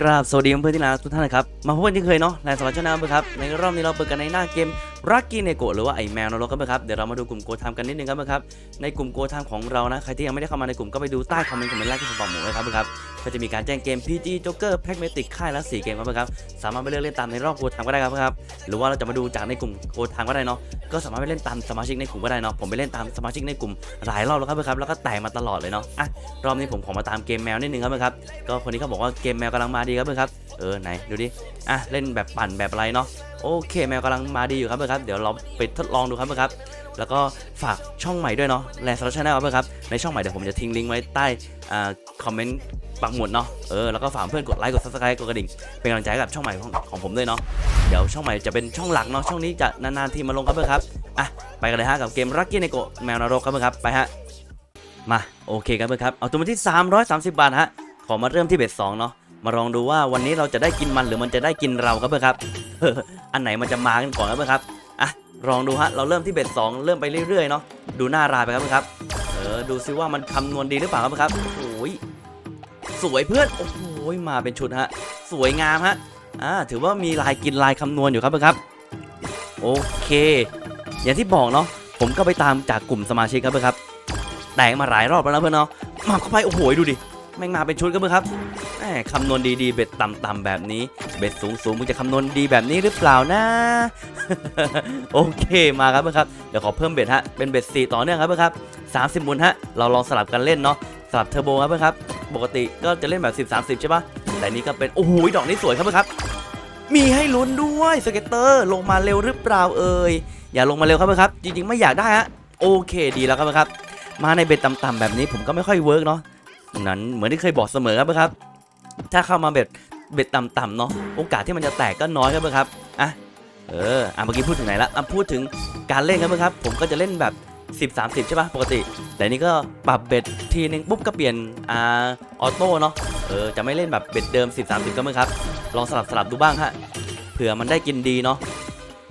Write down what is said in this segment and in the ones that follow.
กราบสวัสดีเพื่อนที่รักทุกท่านนะครับ มาพบกันที่เคยเนาะแลนด์สวัสดิ์ชนะครับ ในรอบนี้เราเปิดกันในหน้าเกม รักกีเนโกหรือว่าไอแมวนรกกันครับเดี๋ยวเรามาดูกลุ่มโกทามกันนิดนึงครับครับในกลุ่มโกทามของเรานะใครที่ยังไม่ได้เข้ามาในกลุ่มก็ไปดูใต้คอมเมนต์คอมเมนต์แรกที่ผมบอกหมูไว้ครับครับก็จะมีการแจ้งเกม PG Joker Pragmatic ค่ายละ4เกมครับครับสามารถไปเลือกเล่นตามในรอบโกทามก็ได้ครับครับหรือว่าเราจะมาดูจากในกลุ่มโกทามก็ได้เนาะก็สามารถไปเล่นตามสมาชิกในกลุ่มก็ได้เนาะผมไปเล่นตามสมาชิกในกลุ่มหลายรอบแล้วครับครับแล้วก็แตกมาตลอดเลยเนาะอะรอบนี้ผมขอมาตามเกมแมวนิดนึงครับครับก็คนนี้เขาบอกว่าเกมแมวกำลังมาดีครับครับเออไหนดูดิอะเล่นแบบปั่นแบบอะไรเนาะ โอเค แมวกำลังมาดีอยู่ครับเพื่อนครับ เดี๋ยวเราไปทดลองดูครับเพื่อนครับ แล้วก็ฝากช่องใหม่ด้วยเนาะแลนด์สโตร์ชแนลครับเพื่อนครับ ในช่องใหม่เดี๋ยวผมจะทิ้งลิงก์ไว้ใต้อ่าคอมเมนต์ปักหมุดเนาะ เออ แล้วก็ฝากเพื่อนกดไลค์ กดซับสไครต์กดกระดิ่ง เป็นกำลังใจให้กับช่องใหม่ของของผมด้วยเนาะ เดี๋ยวช่องใหม่จะเป็นช่องหลักเนาะ ช่องนี้จะนานๆทีมาลงครับเพื่อนครับ อะ ไปกันเลยฮะกับเกมรักกี้ในโกแมวนรกครับเพื่อนครับ ไปฮะ มา โอเคครับเพื่อนครับ เอาตัวมาที่ 330 บาทฮะ ขอมาเริ่มที่เบ็ดสองเนาะ มาลองดูว่าวันนี้เราจะได้กินมันหรือมันจะได้กินเราครับเพื่อนครับ อันไหนมันจะมากันก่อนครับเพื่อนครับอะลองดูฮะเราเริ่มที่เบ็ดสองเริ่มไปเรื่อยๆเนาะดูหน้ารายไปครับเพื่อนครับเออดูซิว่ามันคำนวณดีหรือเปล่าครับเพื่อนครับโอ้ยสวยเพื่อนโอ้โหมาเป็นชุดฮะสวยงามฮะอ่าถือว่ามีลายกินลายคำนวณอยู่ครับเพื่อนครับโอเค อย่างที่บอกเนาะผมก็ไปตามจากกลุ่มสมาชิกครับเพื่อนครับแตกมาหลายรอบแล้วนะเพื่อนเนาะมาเข้าไปโอ้โหดูดิ แม่งมาเป็นชุดกันเพื่อนครับแหมคำนวณดีๆ เบ็ดต่ำๆแบบนี้ เบ็ดสูงๆมึงจะคำนวณดีแบบนี้หรือเปล่านะ โอเคมาครับเพื่อนครับ เดี๋ยวขอเพิ่มเบ็ดฮะ เป็นเบ็ด4ต่อเนื่องครับเพื่อนครับ 30หมุนฮะ เราลองสลับกันเล่นเนาะ สลับเทอร์โบครับเพื่อนครับ ปกติก็จะเล่นแบบ 10 30 ใช่ปะแต่นี้ก็เป็น โอ้โห ดอกนี้สวยครับเพื่อนครับ มีให้ลุ้นด้วยสเก็ตเตอร์ ลงมาเร็วหรือเปล่าเอ่ย อย่าลงมาเร็วครับเพื่อนครับ จริงๆไม่อยากได้ฮะ โอเคดีแล้วครับเพื่อนครับ มาในเบ็ดต่ำๆแบบนี้ผมก็ไม่ค่อยเวิร์กเนาะ นั้นเหมือนที่เคยบอกเสมอครับเพื่อนครับ ถ้าเข้ามาเบ็ดเบ็ดต่ำๆเนาะโอกาสที่มันจะแตกก็น้อยครับเพื่อนครับอะเอออะเมื่อกี้พูดถึงไหนละอะพูดถึงการเล่นครับเพื่อนครับ ผมก็จะเล่นแบบ10 30 ใช่ป่ะปกติ แต่นี่ก็ปรับเบ็ดทีนึงปุ๊บก็เปลี่ยนอ่าออโต้เนาะเออจะไม่เล่นแบบเบ็ดเดิม 10 30 ก็ไหมครับ ลองสลับสลับดูบ้างฮะเผื่อมันได้กินดีเนาะ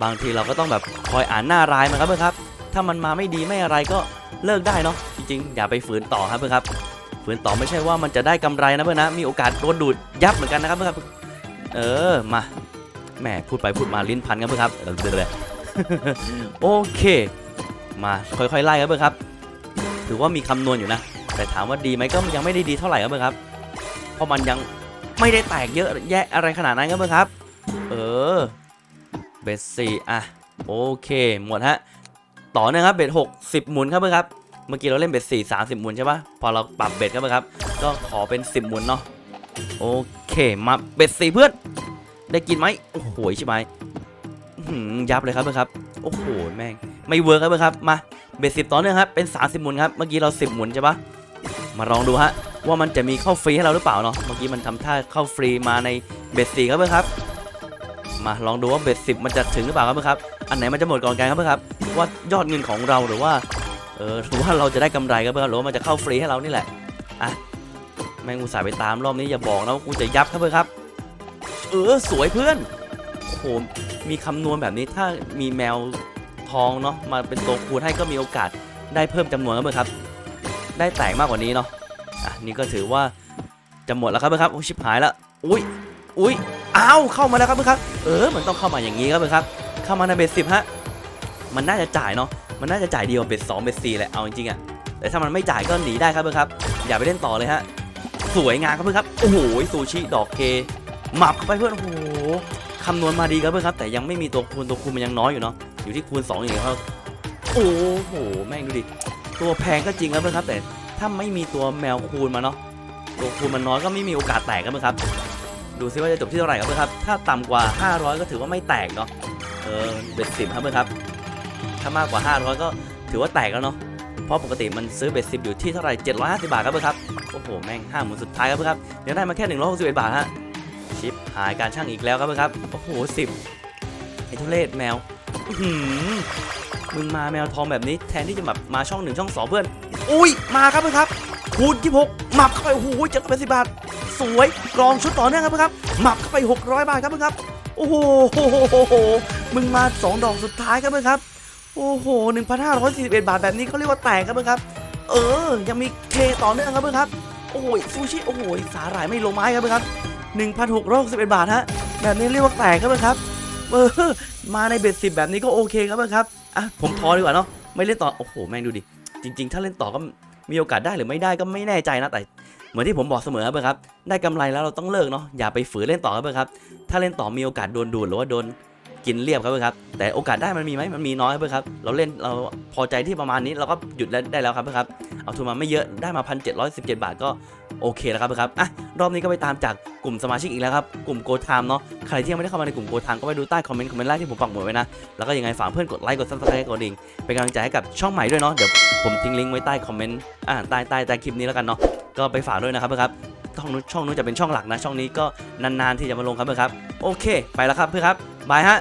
บางทีเราก็ต้องแบบคอยอ่านหน้ารายมันครับเพื่อนครับ ถ้ามันมาไม่ดีไม่อะไรก็เลิกได้เนาะจริงๆอย่าไปฝืนต่อครับเพื่อนครับ ฝืนต่อไม่ใช่ว่ามันจะได้กำไรนะเพื่อนนะ มีโอกาสโดนดูดยับเหมือนกันนะครับเพื่อนครับ เออ มาแหมพูดไปพูดมาลิ้นพันกันเพื่อนครับเออดเลยโอเค มาค่อยๆไล่ครับเพื่อนครับ ถือว่ามีคำนวณอยู่นะ แต่ถามว่าดีไหมก็ยังไม่ได้ดีเท่าไหร่ครับเพื่อนครับ เพราะมันยังไม่ได้แตกเยอะแยะอะไรขนาดนั้นครับเพื่อนครับ เออ เบสสี่อะ โอเค หมดฮะ ต่อเนื่องครับ เบสหกสิบหมุนครับเพื่อนครับ เมื่อกี้เราเล่นเบ็ดสี่สามสิบหมุนใช่ปะพอเราปรับเบ็ดครับครับ ก็ขอเป็นสิบหมุนเนาะโอเคมาเบ็ดสี่เพื่อน ได้กินไหมโอ้โหใช่ไหมหือยับเลยครับเพื่อนครับโอ้โหแม่งไม่เวิร์กครับเพื่อนครับมาเบ็ดสิบต่อเนื่องครับเป็นสามสิบหมุนครับเมื่อกี้เราสิบหมุนใช่ปะมาลองดูฮะว่ามันจะมีเข้าฟรีให้เราหรือเปล่าเนาะเมื่อกี้มันทำท่าเข้าฟรีมาในเบ็ดสี่ครับเพื่อนครับ มาลองดูว่าเบ็ดสิบมันจะถึงหรือเปล่าครับเพื่อนครับอันไหนมันจะหมดก่อนกันครับเพื่อนครับว่ายอดเงินของเราหรือว่า เออหรือว่าเราจะได้กำไรก็เพื่อนหรือว่ามันจะเข้าฟรีให้เรานี่แหละอะแม่งอุตส่าห์ไปตามรอบนี้อย่าบอกนะว่ากูจะยับครับเพื่อนครับ เออสวยเพื่อนโอ้โหมีคำนวณแบบนี้ถ้ามีแมวทองเนาะมาเป็นตัวคูณให้ก็มีโอกาสได้เพิ่มจำนวนครับเพื่อนครับ ได้แตกมากกว่านี้เนาะอะนี่ก็ถือว่าจะหมดแล้วครับเพื่อนครับโอ้ชิบหายแล้วอุ้ยอุ้ยอ้าวเข้ามาแล้วครับเพื่อนครับ เออมันต้องเข้ามาอย่างนี้ครับเพื่อนครับ เข้ามาในเบสสิบฮะมันน่าจะจ่ายเนาะ มันน่าจะจ่ายดีกว่าเบ็ดสองเบ็ดสี่แหละเอาจริงๆอะแต่ถ้ามันไม่จ่ายก็หนีได้ครับเพื่อนครับ อย่าไปเล่นต่อเลยฮะสวยงามครับเพื่อนครับโอ้โหซูชิดอกเคหมับเข้าไปเพื่อนโอ้โหคำนวณมาดีครับเพื่อนครับ แต่ยังไม่มีตัวคูณตัวคูณมันยังน้อยอยู่เนาะอยู่ที่คูณ2อย่างเดียวครับโอ้โหแม่งดูดิตัวแพงก็จริงครับเพื่อนครับ แต่ถ้าไม่มีตัวแมวคูณมาเนาะตัวคูณมันน้อยก็ไม่มีโอกาสแตกครับเพื่อนครับ ดูซิว่าจะจบที่เท่าไหร่ครับเพื่อนครับ ถ้าต่ำกว่า 500 ก็ถือว่าไม่แตกเนาะเออเบ็ดสิบครับเพื่อนครับ ถ้ามากกว่า 500 ก็ถือว่าแตกแล้วเนาะเพราะปกติมันซื้อเบ็ดสิบอยู่ที่เท่าไหร่750 บาทครับเพื่อนครับโอ้โหแม่งห้าหมุนสุดท้ายครับเพื่อนครับยังได้มาแค่161บาทฮะชิปหายการช่างอีกแล้วครับเพื่อนครับโอ้โหสิบไอ้ทุเรศแมวหือมึงมาแมวทองแบบนี้แทนที่จะแบบมาช่องหนึ่งช่องสองเพื่อน อุ้ยมาครับเพื่อนครับคูณที่หกหมับเข้าไปโอ้โหเจ็ดร้อยสิบบาท สวยกรองชุดต่อเนื่องครับเพื่อนครับหมับเข้าไป600บาทครับเพื่อนครับโอ้โหมึงมา2ดอกสุดท้ายครับเพื่อนครับ โอ้โห 1,541 บาทแบบนี้เขาเรียกว่าแตกครับเพื่อนครับ เออ ยังมีเคต่อเนื่องครับเพื่อนครับ โอ้โหซูชิ โอ้โห สาหร่ายไม่ลงไม้ครับเพื่อนครับ1,661 บาทฮะ แบบนี้เรียกว่าแตกครับเพื่อนครับ เออ มาในเบ็ดสิบแบบนี้ก็โอเคครับเพื่อนครับ อะ ผมพอดีกว่าเนาะ ไม่เล่นต่อ โอ้โห แม่งดูดิ จริง ๆ ถ้าเล่นต่อก็มีโอกาสได้หรือไม่ได้ก็ไม่แน่ใจนะ แต่เหมือนที่ผมบอกเสมอครับเพื่อนครับ ได้กำไรแล้วเราต้องเลิกเนาะ อย่าไปฝืนเล่นต่อครับเพื่อนครับ ถ้าเล่นต่อมีโอกาสโดนดูดหรือว่าโดน กินเรียบครับเพื่อนครับแต่โอกาสได้มันมีไหมมันมีน้อยเพื่อนครับเราเล่นเราพอใจที่ประมาณนี้เราก็หยุดได้แล้วครับเพื่อนครับเอาทุนมาไม่เยอะได้มา 1,717 บาทก็โอเคแล้วครับเพื่อนครับอะรอบนี้ก็ไปตามจากกลุ่มสมาชิกอีกแล้วครับกลุ่มโกทามเนาะใครที่ยังไม่ได้เข้ามาในกลุ่มโกทามก็ไปดูใต้คอมเมนต์คอมเมนต์แรกที่ผมปักหมุดไว้นะแล้วก็ยังไงฝากเพื่อนกดไลค์กดซับสไครต์กดดิ่งเป็นกำลังใจให้กับช่องใหม่ด้วยเนาะเดี๋ยวผมทิ้งลิงก์ไว้ใต้คอมเมนต์อ่าใต้ใต้ใต้คลิปนี้แล้วกันเนาะก็ไปฝากด้วยนะครับเพื่อนครับช่องนู้นช่องนู้นจะเป็นช่องหลักนะ ช่องนี้ก็นานๆที่จะมาลงครับเพื่อนครับ โอเค ไปแล้วครับเพื่อนครับ บายฮะ